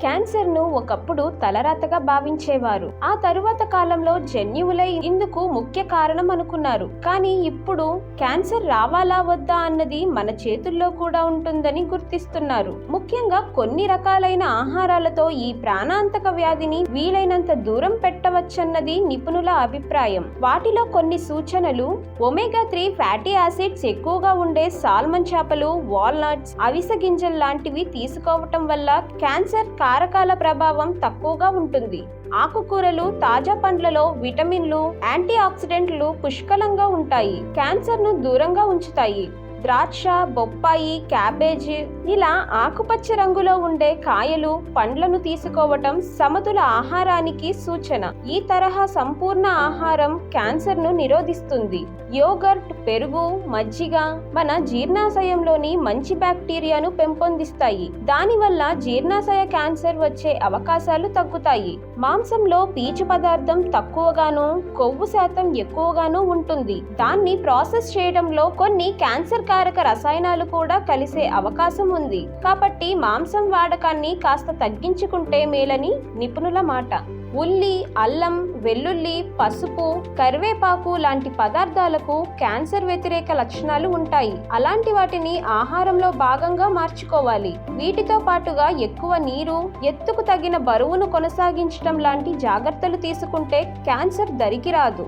క్యాన్సర్ను ఒకప్పుడు తలరాతగా భావించేవారు. ఆ తరువాత కాలంలో జన్యువులై ఇందుకు ముఖ్య కారణం అనుకున్నారు. కానీ ఇప్పుడు క్యాన్సర్ రావాలా వద్దా అన్నది మన చేతుల్లో కూడా ఉంటుందని గుర్తిస్తున్నారు. ముఖ్యంగా కొన్ని రకాలైన ఆహారాలతో ఈ ప్రాణాంతక వ్యాధిని వీలైనంత దూరం పెట్టవచ్చన్నది నిపుణుల అభిప్రాయం. వాటిలో కొన్ని సూచనలు ఒమేగా త్రీ ఫ్యాటీ యాసిడ్స్ ఎక్కువగా ఉండే సాల్మన్ చేపలు వాల్నట్స్ అవిసె గింజలు లాంటివి తీసుకోవటం వల్ల క్యాన్సర్ కారకాల ప్రభావం తక్కువగా ఉంటుంది. ఆకుకూరలు తాజా పండ్లలో విటమిన్లు యాంటీ ఆక్సిడెంట్లు పుష్కలంగా ఉంటాయి. క్యాన్సర్ను దూరంగా ఉంచుతాయి. ద్రాక్ష బొప్పాయి క్యాబేజీ ఇలా ఆకుపచ్చ రంగులో ఉండే కాయలు పండ్లను తీసుకోవటం సమతుల ఆహారానికి సూచన. ఈ తరహా సంపూర్ణ ఆహారం క్యాన్సర్ను నిరోధిస్తుంది. యోగర్ట్ పెరుగు మజ్జిగ మన జీర్ణాశయంలోని మంచి బ్యాక్టీరియాను పెంపొందిస్తాయి. దానివల్ల జీర్ణాశయ క్యాన్సర్ వచ్చే అవకాశాలు తగ్గుతాయి. మాంసంలో పీచు పదార్థం తక్కువగాను కొవ్వు శాతం ఎక్కువగాను ఉంటుంది. దాన్ని ప్రాసెస్ చేయడంలో కొన్ని క్యాన్సర్ కారక రసాయనాలు కూడా కలిసే అవకాశం అవకాశం ఉంది. కాబట్టి మాంసం వాడకాన్ని కాస్త తగ్గించుకుంటే మేలని నిపుణుల మాట. ఉల్లి అల్లం వెల్లుల్లి పసుపు కరివేపాకు లాంటి పదార్థాలకు క్యాన్సర్ వ్యతిరేక లక్షణాలు ఉంటాయి. అలాంటి వాటిని ఆహారంలో భాగంగా మార్చుకోవాలి. వీటితో పాటుగా ఎక్కువ నీరు ఎత్తుకు తగిన బరువును కొనసాగించడం లాంటి జాగ్రత్తలు తీసుకుంటే క్యాన్సర్ దరికి రాదు